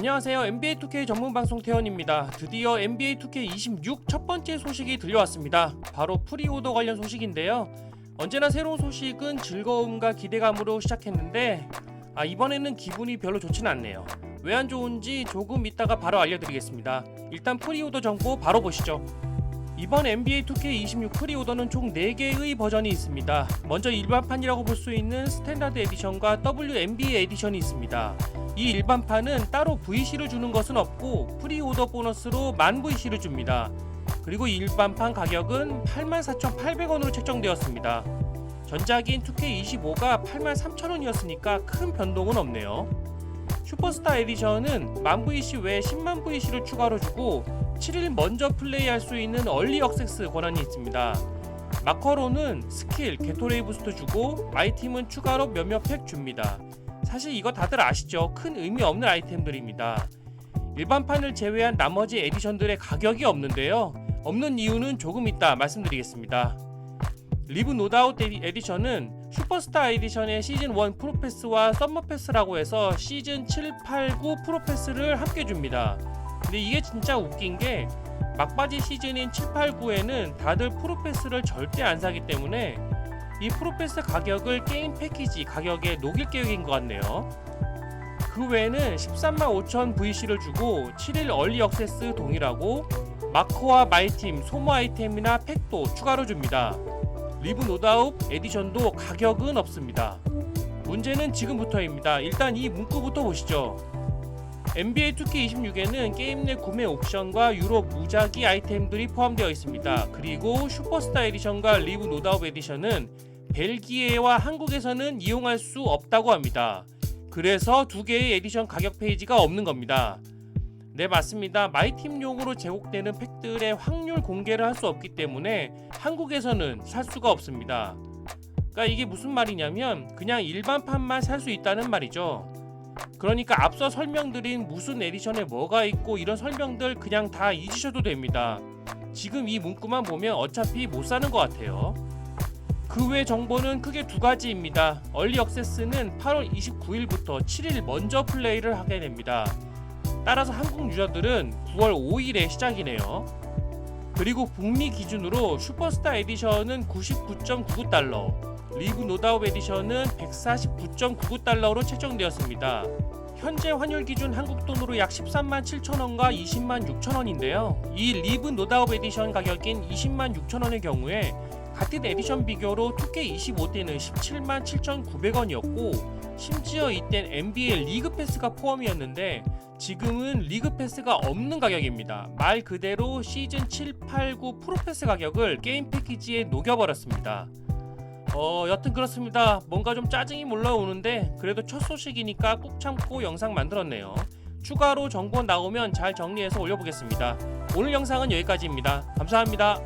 안녕하세요. NBA 2K 전문 방송 태연입니다. 드디어 NBA 2K 26 첫 번째 소식이 들려왔습니다. 바로 프리오더 관련 소식인데요. 언제나 새로운 소식은 즐거움과 기대감으로 시작했는데 아 이번에는 기분이 별로 좋진 않네요. 왜 안 좋은지 조금 이따가 바로 알려드리겠습니다. 일단 프리오더 정보 바로 보시죠. 이번 NBA 2K 26 프리오더는 총 4개의 버전이 있습니다. 먼저 일반판이라고 볼 수 있는 스탠다드 에디션과 WNBA 에디션이 있습니다. 이 일반판은 따로 VC를 주는 것은 없고 프리오더 보너스로 만 VC를 줍니다. 그리고 이 일반판 가격은 84,800원으로 책정되었습니다. 전작인 2K25가 83,000원이었으니까 큰 변동은 없네요. 슈퍼스타 에디션은 만 VC 외에 10만 VC를 추가로 주고 7일 먼저 플레이할 수 있는 얼리 억세스 권한이 있습니다. 마커로는 스킬, 게토레이 부스트 주고 마이팀은 추가로 몇몇 팩 줍니다. 사실 이거 다들 아시죠? 큰 의미 없는 아이템들입니다. 일반판을 제외한 나머지 에디션들의 가격이 없는데요. 없는 이유는 조금 이따 말씀드리겠습니다. 리브 노다웃 에디- 에디션은 슈퍼스타 에디션의 시즌 1 프로패스와 썸머 패스라고 해서 시즌 7, 8, 9 프로패스를 함께 줍니다. 근데 이게 진짜 웃긴 게 막바지 시즌인 7, 8, 9에는 다들 프로패스를 절대 안 사기 때문에 이 프로패스 가격을 게임 패키지 가격에 녹일 계획인 것 같네요. 그 외에는 13만 5천 VC를 주고 7일 얼리 억세스 동일하고 마커와 마이팀 소모 아이템이나 팩도 추가로 줍니다. 리브 노다웃 에디션도 가격은 없습니다. 문제는 지금부터입니다. 일단 이 문구부터 보시죠. NBA 2K26에는 게임 내 구매 옵션과 유럽 무작위 아이템들이 포함되어 있습니다. 그리고 슈퍼스타 에디션과 리브 노다웃 에디션은 벨기에와 한국에서는 이용할 수 없다고 합니다. 그래서 두 개의 에디션 가격 페이지가 없는 겁니다. 네 맞습니다. 마이팀용으로 제공되는 팩들의 확률 공개를 할 수 없기 때문에 한국에서는 살 수가 없습니다. 그러니까 이게 무슨 말이냐면 그냥 일반판만 살 수 있다는 말이죠. 그러니까 앞서 설명드린 무슨 에디션에 뭐가 있고 이런 설명들 그냥 다 잊으셔도 됩니다. 지금 이 문구만 보면 어차피 못 사는 것 같아요. 그 외 정보는 크게 두 가지입니다. 얼리 억세스는 8월 29일부터 7일 먼저 플레이를 하게 됩니다. 따라서 한국 유저들은 9월 5일에 시작이네요. 그리고 북미 기준으로 슈퍼스타 에디션은 99.99달러, 리브 노다웃 에디션은 149.99달러로 책정되었습니다. 현재 환율 기준 한국 돈으로 약 13만 7천 원과 20만 6천 원인데요. 이 리브 노다웃 에디션 가격인 20만 6천 원의 경우에 같은 에디션 비교로 2K25 때는 17만 7,900원이었고 심지어 이땐 NBA 리그 패스가 포함이었는데 지금은 리그 패스가 없는 가격입니다. 말 그대로 시즌 7, 8, 9 프로 패스 가격을 게임 패키지에 녹여버렸습니다. 어, 여튼 그렇습니다. 뭔가 좀 짜증이 몰라오는데 그래도 첫 소식이니까 꾹 참고 영상 만들었네요. 추가로 정보 나오면 잘 정리해서 올려보겠습니다. 오늘 영상은 여기까지입니다. 감사합니다.